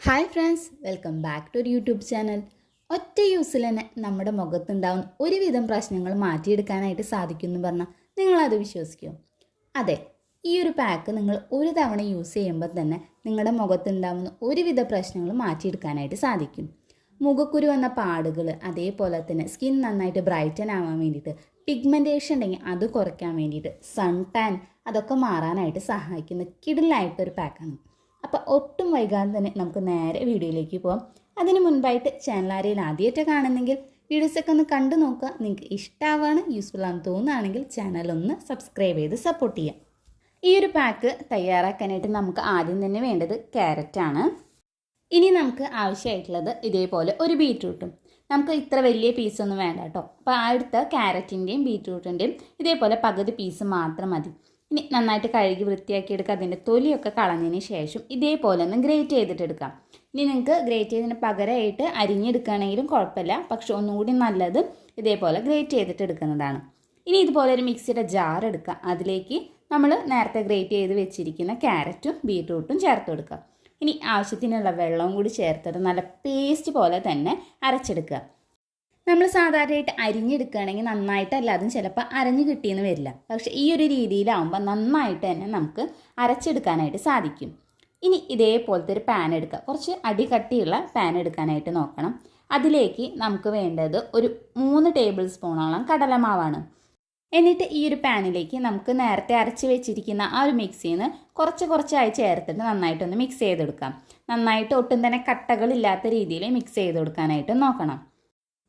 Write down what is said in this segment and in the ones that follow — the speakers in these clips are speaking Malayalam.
Hi friends welcome back to ഒരു യൂട്യൂബ് ചാനൽ. ഒറ്റ യൂസിൽ തന്നെ നമ്മുടെ മുഖത്തുണ്ടാവുന്ന ഒരുവിധം പ്രശ്നങ്ങൾ മാറ്റിയെടുക്കാനായിട്ട് സാധിക്കുമെന്ന് പറഞ്ഞാൽ നിങ്ങളത് വിശ്വസിക്കും. അതെ ഈ ഒരു പാക്ക് നിങ്ങൾ ഒരു തവണ യൂസ് ചെയ്യുമ്പോൾ തന്നെ നിങ്ങളുടെ മുഖത്തുണ്ടാവുന്ന ഒരുവിധ പ്രശ്നങ്ങൾ മാറ്റിയെടുക്കാനായിട്ട് സാധിക്കും. മുഖക്കുരു വന്ന പാടുകൾ അതേപോലെ തന്നെ സ്കിൻ നന്നായിട്ട് ബ്രൈറ്റൻ ആവാൻ വേണ്ടിയിട്ട് പിഗ്മെന്റേഷൻ ഉണ്ടെങ്കിൽ അത് കുറയ്ക്കാൻ വേണ്ടിയിട്ട് സൺ ടാൻ അതൊക്കെ മാറാനായിട്ട് സഹായിക്കുന്ന കിടിലായിട്ടൊരു പാക്കാണ് അപ്പോൾ ഒട്ടും വൈകാതെ തന്നെ നമുക്ക് നേരെ വീഡിയോയിലേക്ക് പോകാം അതിന് മുൻപായിട്ട് ചാനൽ ആരെയും ആദ്യമായിട്ട് കാണുന്നെങ്കിൽ വീഡിയോസൊക്കെ ഒന്ന് കണ്ടു നോക്കുക. നിങ്ങൾക്ക് ഇഷ്ടമാവാണ് യൂസ്ഫുൾ ആണെന്ന് തോന്നുകയാണെങ്കിൽ ചാനൽ ഒന്ന് സബ്സ്ക്രൈബ് ചെയ്ത് സപ്പോർട്ട് ചെയ്യാം ഈ ഒരു പാക്ക് തയ്യാറാക്കാനായിട്ട് നമുക്ക് ആദ്യം തന്നെ വേണ്ടത് ക്യാരറ്റാണ് ഇനി നമുക്ക് ആവശ്യമായിട്ടുള്ളത് ഇതേപോലെ ഒരു ബീറ്റ്റൂട്ടും നമുക്ക് ഇത്ര വലിയ പീസൊന്നും വേണ്ട കേട്ടോ. അപ്പോൾ ആ എടുത്ത ക്യാരറ്റിന്റെയും ബീറ്റ്റൂട്ടിന്റെയും ഇതേപോലെ പകുതി പീസ് മാത്രം മതി. ഇനി നന്നായിട്ട് കഴുകി വൃത്തിയാക്കി എടുക്കുക അതിന്റെ തൊലിയൊക്കെ കളഞ്ഞതിന് ശേഷം ഇതേപോലെ ഒന്ന് ഗ്രേറ്റ് ചെയ്തിട്ടെടുക്കാം. ഇനി നിങ്ങൾക്ക് ഗ്രേറ്റ് ചെയ്തതിന് പകരമായിട്ട് അരിഞ്ഞെടുക്കുകയാണെങ്കിലും കുഴപ്പമില്ല. പക്ഷെ ഒന്നുകൂടി നല്ലത് ഇതേപോലെ ഗ്രേറ്റ് ചെയ്തിട്ട് എടുക്കുന്നതാണ് ഇനി ഇതുപോലെ ഒരു മിക്സിയുടെ ജാർ എടുക്കുക. അതിലേക്ക് നമ്മൾ നേരത്തെ ഗ്രേറ്റ് ചെയ്ത് വെച്ചിരിക്കുന്ന ക്യാരറ്റും ബീട്രൂട്ടും ചേർത്ത് കൊടുക്കുക. ഇനി ആവശ്യത്തിനുള്ള വെള്ളവും കൂടി ചേർത്തിട്ട് നല്ല പേസ്റ്റ് പോലെ തന്നെ അരച്ചെടുക്കുക. നമ്മൾ സാധാരണയായിട്ട് അരിഞ്ഞെടുക്കുകയാണെങ്കിൽ നന്നായിട്ടല്ല അതും ചിലപ്പോൾ അരഞ്ഞു കിട്ടിയെന്ന് വരില്ല. പക്ഷേ ഈ ഒരു രീതിയിലാവുമ്പോൾ നന്നായിട്ട് തന്നെ നമുക്ക് അരച്ചെടുക്കാനായിട്ട് സാധിക്കും. ഇനി ഇതേപോലത്തെ ഒരു പാൻ എടുക്കുക കുറച്ച് അടി കട്ടിയുള്ള പാൻ എടുക്കാനായിട്ട് നോക്കണം. അതിലേക്ക് നമുക്ക് വേണ്ടത് ഒരു മൂന്ന് ടേബിൾ സ്പൂണോളം കടലമാവാണ്. എന്നിട്ട് ഈ ഒരു പാനിലേക്ക് നമുക്ക് നേരത്തെ അരച്ച് വെച്ചിരിക്കുന്ന ആ ഒരു മിക്സിയിൽ നിന്ന് കുറച്ച് കുറച്ചായി ചേർത്തിട്ട് നന്നായിട്ടൊന്ന് മിക്സ് ചെയ്തെടുക്കാം. നന്നായിട്ട് ഒട്ടും തന്നെ കട്ടകളില്ലാത്ത രീതിയിൽ മിക്സ് ചെയ്ത് കൊടുക്കാനായിട്ട് നോക്കണം.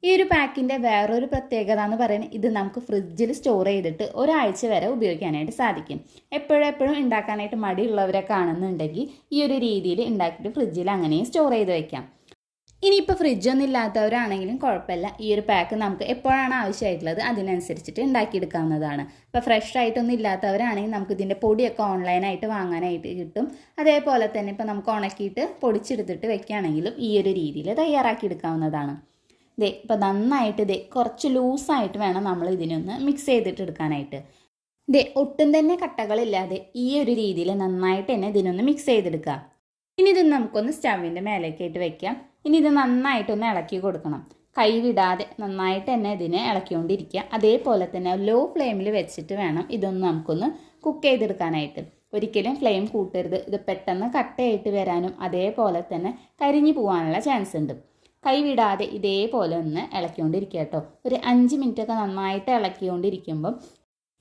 ഈ ഒരു പാക്കിന്റെ വേറൊരു പ്രത്യേകത എന്ന് പറയുന്നത് ഇത് നമുക്ക് ഫ്രിഡ്ജിൽ സ്റ്റോർ ചെയ്തിട്ട് ഒരാഴ്ച വരെ ഉപയോഗിക്കാനായിട്ട് സാധിക്കും. എപ്പോഴും എപ്പോഴും ഉണ്ടാക്കാനായിട്ട് മടിയുള്ളവരെ കാണുന്നുണ്ടെങ്കിൽ ഈ ഒരു രീതിയിൽ ഉണ്ടാക്കിയിട്ട് ഫ്രിഡ്ജിൽ അങ്ങനെയും സ്റ്റോർ ചെയ്ത് വെക്കാം. ഇനിയിപ്പോൾ ഫ്രിഡ്ജൊന്നും ഇല്ലാത്തവരാണെങ്കിലും കുഴപ്പമില്ല. ഈ ഒരു പാക്ക് നമുക്ക് എപ്പോഴാണ് ആവശ്യമായിട്ടുള്ളത് അതിനനുസരിച്ചിട്ട് ഉണ്ടാക്കിയെടുക്കാവുന്നതാണ്. ഇപ്പോൾ ഫ്രഷ് ആയിട്ടൊന്നും ഇല്ലാത്തവരാണെങ്കിൽ നമുക്ക് ഇതിന്റെ പൊടിയൊക്കെ ഓൺലൈനായിട്ട് വാങ്ങാനായിട്ട് കിട്ടും. അതേപോലെ തന്നെ ഇപ്പോൾ നമുക്ക് ഉണക്കിയിട്ട് പൊടിച്ചെടുത്തിട്ട് വെക്കുകയാണെങ്കിലും ഈ ഒരു രീതിയിൽ തയ്യാറാക്കി എടുക്കാവുന്നതാണ്. ദേ ഇപ്പോൾ നന്നായിട്ട് ദേ കുറച്ച് ലൂസായിട്ട് വേണം നമ്മൾ ഇതിനൊന്ന് മിക്സ് ചെയ്തിട്ട് എടുക്കാനായിട്ട് ദേ ഒട്ടും തന്നെ കട്ടകളില്ലാതെ ഈ ഒരു രീതിയിൽ നന്നായിട്ട് തന്നെ ഇതിനൊന്ന് മിക്സ് ചെയ്തെടുക്കുക. ഇനി ഇത് നമുക്കൊന്ന് സ്റ്റവിന്റെ മേലേക്കായിട്ട് വെക്കാം. ഇനി ഇത് നന്നായിട്ടൊന്ന് ഇളക്കി കൊടുക്കണം. കൈ വിടാതെ നന്നായിട്ട് തന്നെ ഇതിനെ ഇളക്കിക്കൊണ്ടിരിക്കുക. അതേപോലെ തന്നെ ലോ ഫ്ലെയിമിൽ വെച്ചിട്ട് വേണം ഇതൊന്ന് നമുക്കൊന്ന് കുക്ക് ചെയ്തെടുക്കാനായിട്ട്. ഒരിക്കലും ഫ്ലെയിം കൂട്ടരുത്. ഇത് പെട്ടെന്ന് കട്ടയായിട്ട് വരാനും അതേപോലെ തന്നെ കരിഞ്ഞു പോകാനുള്ള ചാൻസ് ഉണ്ട്. കൈ വിടാതെ ഇതേപോലെ ഒന്ന് ഇളക്കിക്കൊണ്ടിരിക്കുക കേട്ടോ. ഒരു അഞ്ച് മിനിറ്റൊക്കെ നന്നായിട്ട് ഇളക്കിക്കൊണ്ടിരിക്കുമ്പം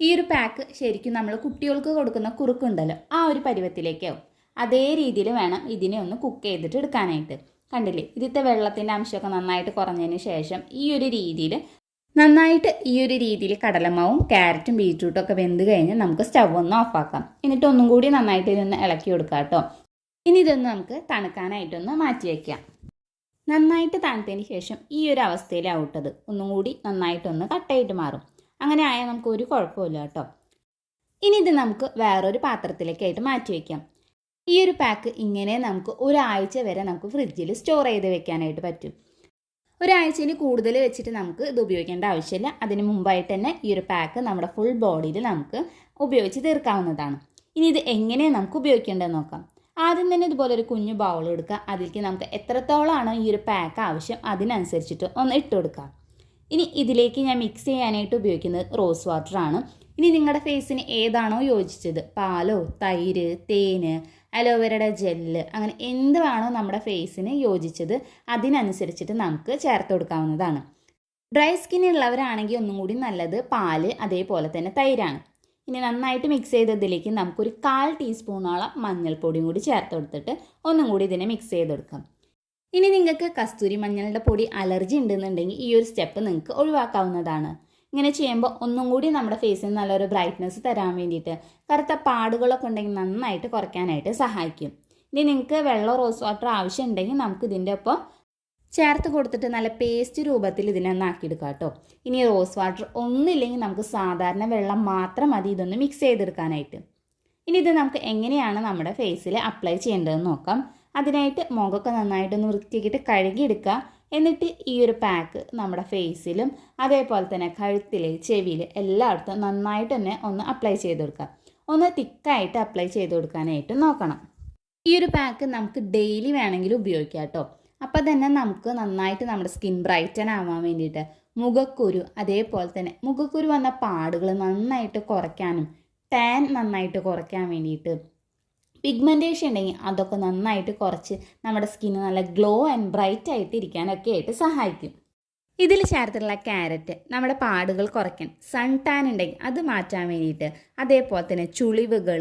ഈ ഒരു പാക്ക് ശരിക്കും നമ്മൾ കുട്ടികൾക്ക് കൊടുക്കുന്ന കുറുക്കുണ്ടല്ലോ ആ ഒരു പരുവത്തിലേക്കാവും. അതേ രീതിയിൽ വേണം ഇതിനെ ഒന്ന് കുക്ക് ചെയ്തിട്ട് എടുക്കാനായിട്ട്. കണ്ടില്ലേ? ഇതിത്തെ വെള്ളത്തിന്റെ അംശമൊക്കെ നന്നായിട്ട് കുറഞ്ഞതിന് ശേഷം ഈ ഒരു രീതിയിൽ നന്നായിട്ട് ഈ ഒരു രീതിയിൽ കടലമാവും ക്യാരറ്റും ബീറ്റ്റൂട്ടും ഒക്കെ വെന്ത് കഴിഞ്ഞ് നമുക്ക് സ്റ്റവ് ഒന്ന് ഓഫാക്കാം എന്നിട്ട് ഒന്നും കൂടി നന്നായിട്ട് ഇതൊന്ന് ഇളക്കി കൊടുക്കാം കേട്ടോ. ഇനി ഇതൊന്ന് നമുക്ക് തണുക്കാനായിട്ടൊന്ന് മാറ്റി വയ്ക്കാം നന്നായിട്ട് തണുത്തതിന് ശേഷം ഈ ഒരു അവസ്ഥയിലാവട്ടത്. ഒന്നും കൂടി നന്നായിട്ടൊന്ന് കട്ടയിട്ട് മാറും. അങ്ങനെ ആയാൽ നമുക്ക് ഒരു കുഴപ്പമില്ല കേട്ടോ. ഇനി ഇത് നമുക്ക് വേറൊരു പാത്രത്തിലേക്കായിട്ട് മാറ്റി വയ്ക്കാം ഈ ഒരു പാക്ക് ഇങ്ങനെ നമുക്ക് ഒരാഴ്ച വരെ നമുക്ക് ഫ്രിഡ്ജിൽ സ്റ്റോർ ചെയ്ത് വെക്കാനായിട്ട് പറ്റും. ഒരാഴ്ചയിൽ കൂടുതൽ വെച്ചിട്ട് നമുക്ക് ഇത് ഉപയോഗിക്കേണ്ട ആവശ്യമില്ല. അതിന് മുമ്പായിട്ട് തന്നെ ഈ ഒരു പാക്ക് നമ്മുടെ ഫുൾ ബോഡിയിൽ നമുക്ക് ഉപയോഗിച്ച് തീർക്കാവുന്നതാണ്. ഇനി ഇത് എങ്ങനെയാണ് നമുക്ക് ഉപയോഗിക്കേണ്ടതെന്ന് നോക്കാം. ആദ്യം തന്നെ ഇതുപോലെ ഒരു കുഞ്ഞു ബൗൾ എടുക്കുക. അതിലേക്ക് നമുക്ക് എത്രത്തോളമാണ് ഈ ഒരു പാക്ക് ആവശ്യം അതിനനുസരിച്ചിട്ട് ഒന്ന് ഇട്ട് കൊടുക്കുക. ഇനി ഇതിലേക്ക് ഞാൻ മിക്സ് ചെയ്യാനായിട്ട് ഉപയോഗിക്കുന്നത് റോസ് വാട്ടർ ആണ്. ഇനി നിങ്ങളുടെ ഫേസിന് ഏതാണോ യോജിച്ചത്? പാലോ തൈര് തേന് അലോവേരയുടെ ജെല്ല് അങ്ങനെ എന്ത് വേണോ നമ്മുടെ ഫേസിന് യോജിച്ചത് അതിനനുസരിച്ചിട്ട് നമുക്ക് ചേർത്ത് കൊടുക്കാവുന്നതാണ്. ഡ്രൈ സ്കിൻ ഉള്ളവരാണെങ്കിൽ ഒന്നും കൂടി നല്ലത് പാൽ അതേപോലെ തന്നെ തൈരാണ്. ഇനി നന്നായിട്ട് മിക്സ് ചെയ്തതിലേക്ക് നമുക്കൊരു കാൽ ടീസ്പൂണോളം മഞ്ഞൾപ്പൊടിയും കൂടി ചേർത്ത് കൊടുത്തിട്ട് ഒന്നും കൂടി ഇതിനെ മിക്സ് ചെയ്തെടുക്കാം. ഇനി നിങ്ങൾക്ക് കസ്തൂരി മഞ്ഞളുടെ പൊടി അലർജി ഉണ്ടെന്നുണ്ടെങ്കിൽ ഈ ഒരു സ്റ്റെപ്പ് നിങ്ങൾക്ക് ഒഴിവാക്കാവുന്നതാണ്. ഇങ്ങനെ ചെയ്യുമ്പോൾ ഒന്നും കൂടി നമ്മുടെ ഫേസിന് നല്ലൊരു ബ്രൈറ്റ്നസ് തരാൻ വേണ്ടിയിട്ട് കറുത്ത പാടുകളൊക്കെ ഉണ്ടെങ്കിൽ നന്നായിട്ട് കുറയ്ക്കാനായിട്ട് സഹായിക്കും. ഇനി നിങ്ങൾക്ക് വെള്ളം റോസ് വാട്ടർ ആവശ്യമുണ്ടെങ്കിൽ നമുക്ക് ഇതിന്റെ ഒപ്പം ചേർത്ത് കൊടുത്തിട്ട് നല്ല പേസ്റ്റ് രൂപത്തിൽ ഇതിനെ ഒന്ന് ആക്കിയെടുക്കാം കേട്ടോ. ഇനി റോസ് വാട്ടർ ഒന്നുമില്ലെങ്കിൽ നമുക്ക് സാധാരണ വെള്ളം മാത്രം മതി ഇതൊന്ന് മിക്സ് ചെയ്തെടുക്കാനായിട്ട്. ഇനി ഇത് നമുക്ക് എങ്ങനെയാണ് നമ്മുടെ ഫേസിൽ അപ്ലൈ ചെയ്യേണ്ടതെന്ന് നോക്കാം. അതിനായിട്ട് മുഖമൊക്കെ നന്നായിട്ടൊന്ന് വൃത്തിയാക്കിയിട്ട് കഴുകിയെടുക്കുക. എന്നിട്ട് ഈ ഒരു പാക്ക് നമ്മുടെ ഫേസിലും അതേപോലെ തന്നെ കഴുത്തിൽ ചെവിയിൽ എല്ലായിടത്തും നന്നായിട്ട് തന്നെ ഒന്ന് അപ്ലൈ ചെയ്ത് കൊടുക്കുക ഒന്ന് തിക്കായിട്ട് അപ്ലൈ ചെയ്ത് കൊടുക്കാനായിട്ട് നോക്കണം. ഈ ഒരു പാക്ക് നമുക്ക് ഡെയിലി വേണമെങ്കിൽ ഉപയോഗിക്കാം കേട്ടോ. അപ്പോൾ തന്നെ നമുക്ക് നന്നായിട്ട് നമ്മുടെ സ്കിൻ ബ്രൈറ്റൻ ആവാൻ വേണ്ടിയിട്ട് മുഖക്കുരു അതേപോലെ തന്നെ മുഖക്കുരു വന്ന പാടുകൾ നന്നായിട്ട് കുറയ്ക്കാനും ടാൻ നന്നായിട്ട് കുറയ്ക്കാൻ വേണ്ടിയിട്ട് പിഗ്മെന്റേഷൻ ഉണ്ടെങ്കിൽ അതൊക്കെ നന്നായിട്ട് കുറച്ച് നമ്മുടെ സ്കിന്ന് നല്ല ഗ്ലോ ആൻഡ് ബ്രൈറ്റ് ആയിട്ട് ഇരിക്കാനൊക്കെ ആയിട്ട് സഹായിക്കും. ഇതിൽ ചേർത്തിട്ടുള്ള ക്യാരറ്റ് നമ്മുടെ പാടുകൾ കുറയ്ക്കാൻ സൺ ടാൻ ഉണ്ടെങ്കിൽ അത് മാറ്റാൻ വേണ്ടിയിട്ട് അതേപോലെ തന്നെ ചുളിവുകൾ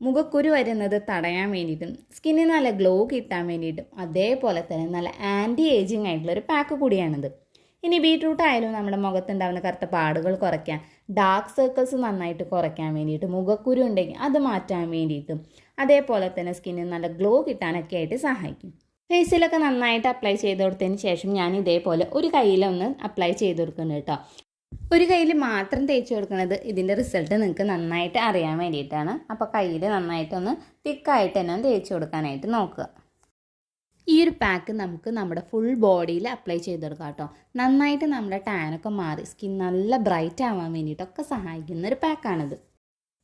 മുഖക്കുരു വരുന്നത് തടയാൻ വേണ്ടിയിട്ടും സ്കിന്നിന് നല്ല ഗ്ലോ കിട്ടാൻ വേണ്ടിയിട്ടും അതേപോലെ തന്നെ നല്ല ആന്റി ഏജിങ് ആയിട്ടുള്ള ഒരു പാക്ക് കൂടിയാണിത്. ഇനി ബീട്രൂട്ട് ആയാലും നമ്മുടെ മുഖത്തുണ്ടാവുന്ന കറുത്ത പാടുകൾ കുറയ്ക്കാൻ ഡാർക്ക് സർക്കിൾസ് നന്നായിട്ട് കുറയ്ക്കാൻ വേണ്ടിയിട്ട് മുഖക്കുരു ഉണ്ടെങ്കിൽ അത് മാറ്റാൻ വേണ്ടിയിട്ടും അതേപോലെ തന്നെ സ്കിന്നിന് നല്ല ഗ്ലോ കിട്ടാനൊക്കെ ആയിട്ട് സഹായിക്കും. ഫേസിലൊക്കെ നന്നായിട്ട് അപ്ലൈ ചെയ്ത് കൊടുത്തതിന് ശേഷം ഞാൻ ഇതേപോലെ ഒരു കയ്യിലൊന്ന് അപ്ലൈ ചെയ്ത് കൊടുക്കുന്നുണ്ട് കേട്ടോ. ഒരു കയ്യിൽ മാത്രം തേച്ച് കൊടുക്കുന്നത് ഇതിന്റെ റിസൾട്ട് നിങ്ങൾക്ക് നന്നായിട്ട് അറിയാൻ വേണ്ടിയിട്ടാണ്. അപ്പോൾ കയ്യിൽ നന്നായിട്ടൊന്ന് തിക്കായിട്ട് തന്നെ തേച്ച് കൊടുക്കാനായിട്ട് നോക്കുക. ഈ ഒരു പാക്ക് നമുക്ക് നമ്മുടെ ഫുൾ ബോഡിയിൽ അപ്ലൈ ചെയ്ത് കൊടുക്കാം കേട്ടോ. നന്നായിട്ട് നമ്മുടെ ടാനൊക്കെ മാറി സ്കിൻ നല്ല ബ്രൈറ്റ് ആവാൻ വേണ്ടിയിട്ടൊക്കെ സഹായിക്കുന്ന ഒരു പാക്കാണിത്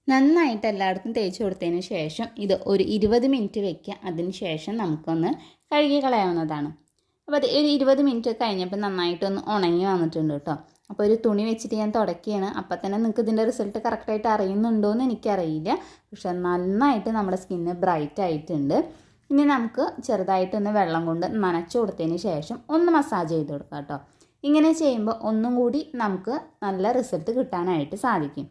നന്നായിട്ട് എല്ലായിടത്തും തേച്ച് കൊടുത്തതിന് ശേഷം ഇത് ഒരു ഇരുപത് മിനിറ്റ് വെക്കുക. അതിന് ശേഷം നമുക്കൊന്ന് കഴുകി കളയാവുന്നതാണ്. അപ്പോൾ അത് ഒരു ഇരുപത് മിനിറ്റ് കഴിഞ്ഞപ്പോൾ നന്നായിട്ടൊന്ന് ഉണങ്ങി വന്നിട്ടുണ്ട് കേട്ടോ. അപ്പോൾ ഒരു തുണി വെച്ചിട്ട് ഞാൻ തുടക്കുകയാണ് അപ്പോൾ തന്നെ നിങ്ങൾക്ക് ഇതിന്റെ റിസൾട്ട് കറക്റ്റായിട്ട് അറിയുന്നുണ്ടോ എന്ന് എനിക്കറിയില്ല. പക്ഷെ നന്നായിട്ട് നമ്മുടെ സ്കിന്ന് ബ്രൈറ്റ് ആയിട്ടുണ്ട്. ഇനി നമുക്ക് ചെറുതായിട്ടൊന്ന് വെള്ളം കൊണ്ട് നനച്ചു കൊടുത്തതിന് ശേഷം ഒന്ന് മസാജ് ചെയ്ത് കൊടുക്കാം കേട്ടോ. ഇങ്ങനെ ചെയ്യുമ്പോൾ ഒന്നും കൂടി നമുക്ക് നല്ല റിസൾട്ട് കിട്ടാനായിട്ട് സാധിക്കും.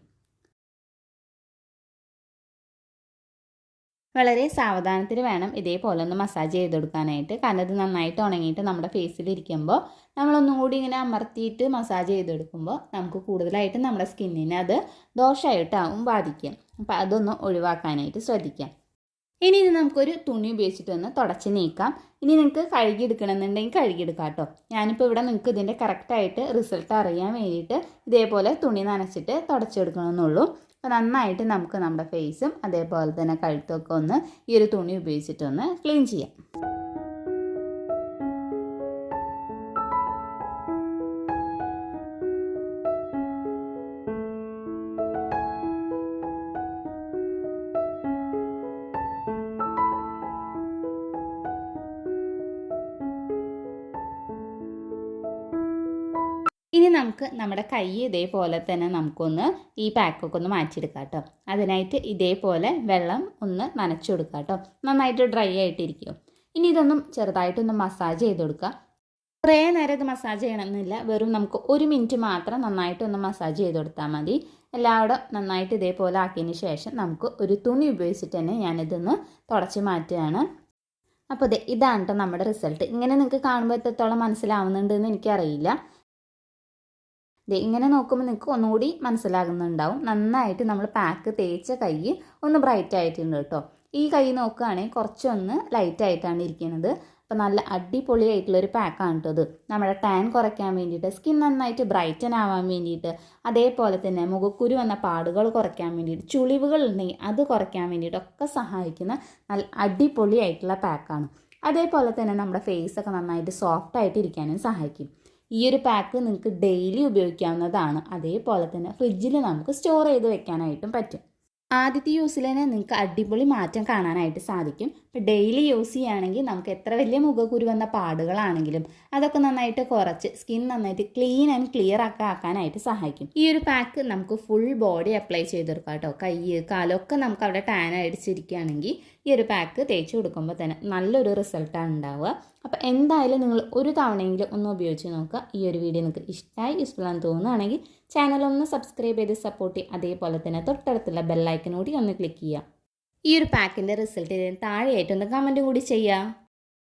വളരെ സാവധാനത്തിൽ വേണം ഇതേപോലെ ഒന്ന് മസാജ് ചെയ്ത് കൊടുക്കാനായിട്ട് കാരണം ഇത് നന്നായിട്ട് ഉണങ്ങിയിട്ട് നമ്മുടെ ഫേസിൽ ഇരിക്കുമ്പോൾ നമ്മളൊന്നും കൂടി ഇങ്ങനെ അമർത്തിയിട്ട് മസാജ് ചെയ്ത് കൊടുക്കുമ്പോൾ നമുക്ക് കൂടുതലായിട്ട് നമ്മുടെ സ്കിന്നിനെ അത് ദോഷമായിട്ടാവും ബാധിക്കും അപ്പോൾ അതൊന്ന് ഒഴിവാക്കാനായിട്ട് ശ്രദ്ധിക്കാം. ഇനി ഇത് നമുക്കൊരു തുണി ഉപയോഗിച്ചിട്ടൊന്ന് തുടച്ച് നീക്കാം. ഇനി നിങ്ങൾക്ക് കഴുകിയെടുക്കണമെന്നുണ്ടെങ്കിൽ കഴുകിയെടുക്കാം കേട്ടോ. ഞാനിപ്പോൾ ഇവിടെ നിങ്ങൾക്ക് ഇതിന്റെ കറക്റ്റായിട്ട് റിസൾട്ട് അറിയാൻ വേണ്ടിയിട്ട് ഇതേപോലെ തുണി നനച്ചിട്ട് തുടച്ചെടുക്കണമെന്നുള്ളൂ. അപ്പോൾ നന്നായിട്ട് നമുക്ക് നമ്മുടെ ഫേസും അതേപോലെ തന്നെ കഴുത്തൊക്കെ ഒന്ന് ഈ ഒരു തുണി ഉപയോഗിച്ചിട്ടൊന്ന് ക്ലീൻ ചെയ്യാം. ഇനി നമുക്ക് നമ്മുടെ കൈ ഇതേപോലെ തന്നെ നമുക്കൊന്ന് ഈ പാക്കൊക്കെ ഒന്ന് മാറ്റിയെടുക്കാം കേട്ടോ. അതിനായിട്ട് ഇതേപോലെ വെള്ളം ഒന്ന് നനച്ചു കൊടുക്കുക കേട്ടോ. നന്നായിട്ട് ഡ്രൈ ആയിട്ടിരിക്കും. ഇനി ഇതൊന്നും ചെറുതായിട്ടൊന്ന് മസാജ് ചെയ്ത് കൊടുക്കുക കുറേ നേരം ഇത് മസാജ് ചെയ്യണമെന്നില്ല. വെറും നമുക്ക് ഒരു മിനിറ്റ് മാത്രം നന്നായിട്ടൊന്ന് മസാജ് ചെയ്ത് കൊടുത്താൽ മതി. എല്ലാവരും നന്നായിട്ട് ഇതേപോലെ ആക്കിയതിന് ശേഷം നമുക്ക് ഒരു തുണി ഉപയോഗിച്ചിട്ട് തന്നെ ഞാനിതൊന്ന് തുടച്ച് മാറ്റുകയാണ്. അപ്പോൾ ഇതേ ഇതാണ് കേട്ടോ നമ്മുടെ റിസൾട്ട് ഇങ്ങനെ നിങ്ങൾക്ക് കാണുമ്പോൾ എത്രത്തോളം മനസ്സിലാവുന്നുണ്ടെന്ന് എനിക്കറിയില്ല. ഇങ്ങനെ നോക്കുമ്പോൾ നിങ്ങൾക്ക് ഒന്നുകൂടി മനസ്സിലാകുന്നുണ്ടാവും. നന്നായിട്ട് നമ്മൾ പാക്ക് തേച്ച കൈ ഒന്ന് ബ്രൈറ്റ് ആയിട്ടുണ്ട് കേട്ടോ. ഈ കൈ നോക്കുകയാണെങ്കിൽ കുറച്ചൊന്ന് ലൈറ്റ് ആയിട്ടാണ് ഇരിക്കുന്നത്. അപ്പോൾ നല്ല അടിപൊളിയായിട്ടുള്ള ഒരു പാക്കാണ് കേട്ടോ ഇത്. നമ്മുടെ ടാൻ കുറയ്ക്കാൻ വേണ്ടിയിട്ട് സ്കിൻ നന്നായിട്ട് ബ്രൈറ്റൻ ആവാൻ വേണ്ടിയിട്ട് അതേപോലെ തന്നെ മുഖക്കുരു വന്ന പാടുകൾ കുറയ്ക്കാൻ വേണ്ടിയിട്ട് ചുളിവുകൾ ഉണ്ടെങ്കിൽ അത് കുറയ്ക്കാൻ വേണ്ടിയിട്ടൊക്കെ സഹായിക്കുന്ന നല്ല അടിപൊളിയായിട്ടുള്ള പാക്കാണ് അതേപോലെ തന്നെ നമ്മുടെ ഫേസ് ഒക്കെ നന്നായിട്ട് സോഫ്റ്റ് ആയിട്ട് ഇരിക്കാനും സഹായിക്കും. ഈ ഒരു പാക്ക് നിങ്ങൾക്ക് ഡെയിലി ഉപയോഗിക്കാവുന്നതാണ്. അതേപോലെ തന്നെ ഫ്രിഡ്ജിൽ നമുക്ക് സ്റ്റോർ ചെയ്ത് വെക്കാനായിട്ടും പറ്റും. ആദ്യത്തെ യൂസിൽ തന്നെ നിങ്ങൾക്ക് അടിപൊളി മാറ്റം കാണാനായിട്ട് സാധിക്കും. ഇപ്പം ഡെയിലി യൂസ് ചെയ്യുകയാണെങ്കിൽ നമുക്ക് എത്ര വലിയ മുഖക്കുരു വന്ന പാടുകളാണെങ്കിലും അതൊക്കെ നന്നായിട്ട് കുറച്ച് സ്കിൻ നന്നായിട്ട് ക്ലീൻ ആൻഡ് ക്ലിയർ ആക്കി ആക്കാനായിട്ട് സഹായിക്കും. ഈ ഒരു പാക്ക് നമുക്ക് ഫുൾ ബോഡി അപ്ലൈ ചെയ്തെടുക്കാം കേട്ടോ. കൈ കാലൊക്കെ നമുക്ക് അവിടെ ടാൻ അടിച്ചിരിക്കുകയാണെങ്കിൽ ഈ ഒരു പാക്ക് തേച്ച് കൊടുക്കുമ്പോൾ തന്നെ നല്ലൊരു റിസൾട്ടാണ് ഉണ്ടാവുക. അപ്പോൾ എന്തായാലും നിങ്ങൾ ഒരു തവണയെങ്കിലും ഒന്ന് ഉപയോഗിച്ച് നോക്കുക. ഈ ഒരു വീഡിയോ നിങ്ങൾക്ക് ഇഷ്ടമായി യൂസ്ഫുൾ ആണെന്ന് തോന്നുകയാണെങ്കിൽ ചാനൽ ഒന്ന് സബ്സ്ക്രൈബ് ചെയ്ത് സപ്പോർട്ട് ചെയ്യുക. അതേപോലെ തന്നെ തൊട്ടടുത്തുള്ള ബെല്ലൈക്കനോടി ഒന്ന് ക്ലിക്ക് ചെയ്യുക. ഈ ഒരു പാക്കിന്റെ റിസൾട്ട് താഴെയായിട്ട് താഴെയായിട്ടൊന്ന് കമന്റും കൂടി ചെയ്യുക.